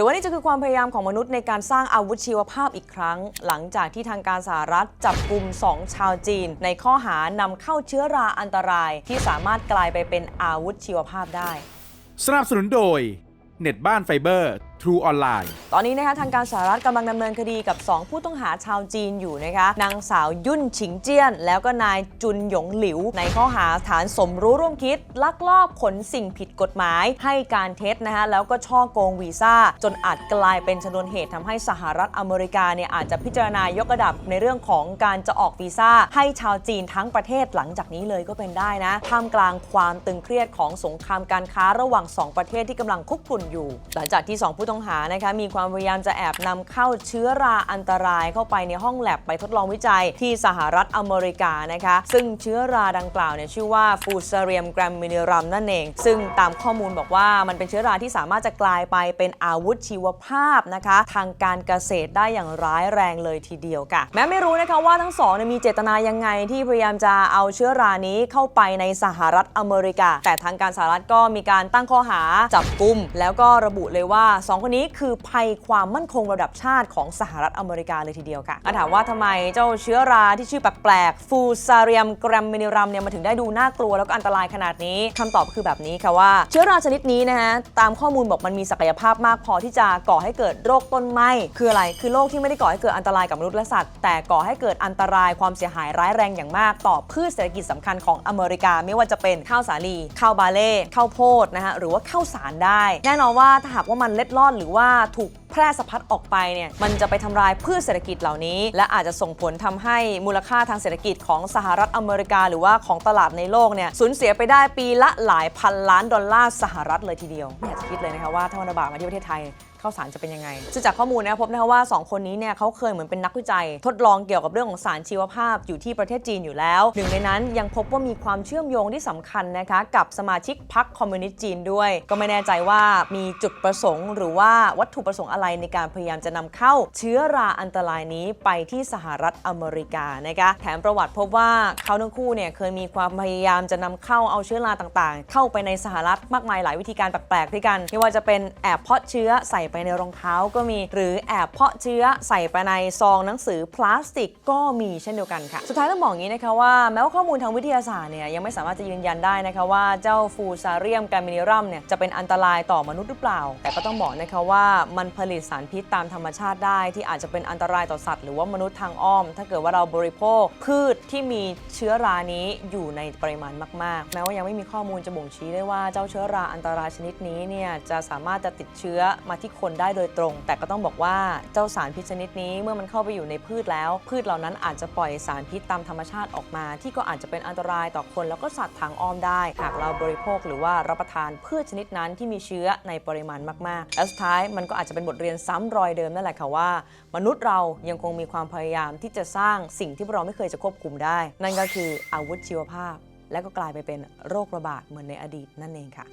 รือว่านี่จะคือความพยายามของมนุษย์ในการสร้างอาวุธชีวภาพอีกครั้ง หลังจากที่ทางการสหรัฐจับกลุ่ม2 ชาวจีน ในข้อหานำเข้าเชื้อราอันตราย ที่สามารถกลายไปเป็นอาวุธชีวภาพได้ สนับสนุนโดย เน็ตบ้านไฟเบอร์ True ออนไลน์ตอนนี้นะคะทางการสหรัฐกำลังดำเนินคดีกับ 2 ผู้ต้องหาชาวจีนอยู่นะคะนางสาวยุ่นฉิงเจี้ยน แล้วก็นายจุนหยงหลิว ในข้อหาฐานสมรู้ร่วมคิด ลักลอบขนสิ่งผิดกฎหมาย ให้การเท็จนะคะแล้วก็ช่อโกงวีซ่า จนอาจกลายเป็นชนวนเหตุทำให้สหรัฐอเมริกาเนี่ยอาจจะพิจารณายกระดับในเรื่องของการจะออกวีซ่า ให้ชาวจีนทั้งประเทศหลังจากนี้เลยก็เป็นได้นะท่ามกลางความตึงเครียดของสงครามการค้าระหว่าง 2 ประเทศที่กำลังคุกรุ่นอยู่ หลังจากที่ 2 ผู้ต้องหานะคะมีความพยายามจะแอบนำเข้าเชื้อราอันตรายเข้าไปในห้องแลบไปทดลองวิจัยที่สหรัฐอเมริกานะคะซึ่งเชื้อราดังกล่าวเนี่ยชื่อว่าฟูซาเรียมแกรมมินรัมนั่นเอง ซึ่งตามข้อมูลบอกว่ามันเป็นเชื้อราที่สามารถจะกลายไปเป็นอาวุธชีวภาพนะคะ ทางการเกษตรได้อย่างร้ายแรงเลยทีเดียวค่ะ แม้ไม่รู้นะคะว่าทั้งสองมีเจตนายังไงที่พยายามจะเอาเชื้อรานี้เข้าไปในสหรัฐอเมริกา แต่ทางการสหรัฐก็มีการตั้งข้อหาจับกุมแล้วก็ระบุเลยว่า 2คนนี้คือภัยความมั่นคงระดับชาติของสหรัฐอเมริกาเลยทีเดียวค่ะถามว่าทำไมเจ้าเชื้อราที่ชื่อแปลกๆฟูซาเรียมแกรมมินิรัมเนี่ยมาถึงได้ดูน่ากลัวแล้วก็อันตรายขนาดนี้คำตอบคือแบบนี้ค่ะว่าเชื้อราชนิดนี้นะฮะตามข้อมูลบอกมันมีศักยภาพมากพอที่จะก่อให้เกิดโรคต้นไม้คืออะไร คือโรคที่ไม่ได้ก่อให้เกิดอันตรายกับมนุษย์และสัตว์ แต่ก่อให้เกิดอันตรายความเสียหายร้ายแรงอย่างมาก ต่อพืชเศรษฐกิจสำคัญของอเมริกา ไม่ว่าจะเป็นข้าวสาลีข้าวบาเล่ข้าวโพดนะฮะหรือว่าข้าวสารได้ แน่นอนว่าถ้าหากว่ามันเล็ดลอดหรือว่าถูกแพร่สะพัดออกไปเนี่ยมันจะไปทำลายพืชเศรษฐกิจเหล่านี้ และอาจจะส่งผลทำให้มูลค่าทางเศรษฐกิจของสหรัฐอเมริกา หรือว่าของตลาดในโลกเนี่ยสูญเสียไปได้ปีละหลายพันล้านดอลลาร์สหรัฐเลยทีเดียวไม่อยากจะคิดเลยนะคะว่าถ้ามันระบาดมาที่ประเทศไทย ข้าวสารจะเป็นยังไงซึ่งจากข้อมูลนะพบนะคะว่า 2 คนนี้เนี่ยเขาเคยเหมือนเป็นนักวิจัย ทดลองเกี่ยวกับเรื่องของสารชีวภาพอยู่ที่ประเทศจีนอยู่แล้ว หนึ่งในนั้นยังพบว่ามีความเชื่อมโยงที่สำคัญนะคะกับสมาชิกพรรคคอมมิวนิสต์จีนด้วย ก็ไม่แน่ใจว่ามีจุดประสงค์ หรือว่าวัตถุประสงค์อะไรในการพยายามจะนำเข้าเชื้อราอันตรายนี้ไปที่สหรัฐอเมริกานะคะแถมประวัติพบว่าเขาทั้งคู่เนี่ยเคยมีความพยายามจะนำเข้าเอาเชื้อราต่างๆ เข้าไปในสหรัฐมากมายหลายวิธีการแปลกๆด้วยกันไม่ว่าจะเป็นแอบเพาะเชื้อใส่ไปในรองเท้าก็มี หรือแอบเพาะเชื้อใส่ไปในซองหนังสือพลาสติกก็มีเช่นเดียวกันค่ะ สุดท้ายต้องบอกอย่างนี้นะคะว่าแม้ว่าข้อมูลทางวิทยาศาสตร์เนี่ยยังไม่สามารถจะยืนยันได้นะคะว่าเจ้าฟูซาเรียมแกรมินิรัมเนี่ยจะเป็นอันตรายต่อมนุษย์หรือเปล่า แต่ก็ต้องบอกนะคะว่ามันผลิตสารพิษตามธรรมชาติได้ ที่อาจจะเป็นอันตรายต่อสัตว์หรือว่ามนุษย์ทางอ้อม ถ้าเกิดว่าเราบริโภคพืชที่มีเชื้อรานี้อยู่ในปริมาณมากๆแม้ว่ายังไม่มีข้อมูลจะบ่งชี้ได้ว่าเจ้าเชื้อราอันตรายชนิดนี้เนี่ยจะสามารถจะติดเชื้อมาที่คนได้โดยตรง แต่ก็ต้องบอกว่าเจ้าสารพิษชนิดนี้เมื่อมันเข้าไปอยู่ในพืชแล้ว พืชเหล่านั้นอาจจะปล่อยสารพิษตามธรรมชาติออกมา ที่ก็อาจจะเป็นอันตรายต่อคนแล้วก็สัตว์ทางอ้อมได้หากเราบริโภคหรือว่ารับประทานพืชชนิดนั้นที่มีเชื้อในปริมาณมากๆ และสุดท้ายมันก็อาจจะเป็นบทเรียนซ้ำรอยเดิมนั่นแหละค่ะว่า มนุษย์เรายังคงมีความพยายามที่จะสร้างสิ่งที่เราไม่เคยจะควบคุมได้ นั่นก็คืออาวุธชีวภาพ และก็กลายไปเป็นโรคระบาดเหมือนในอดีตนั่นเองค่ะ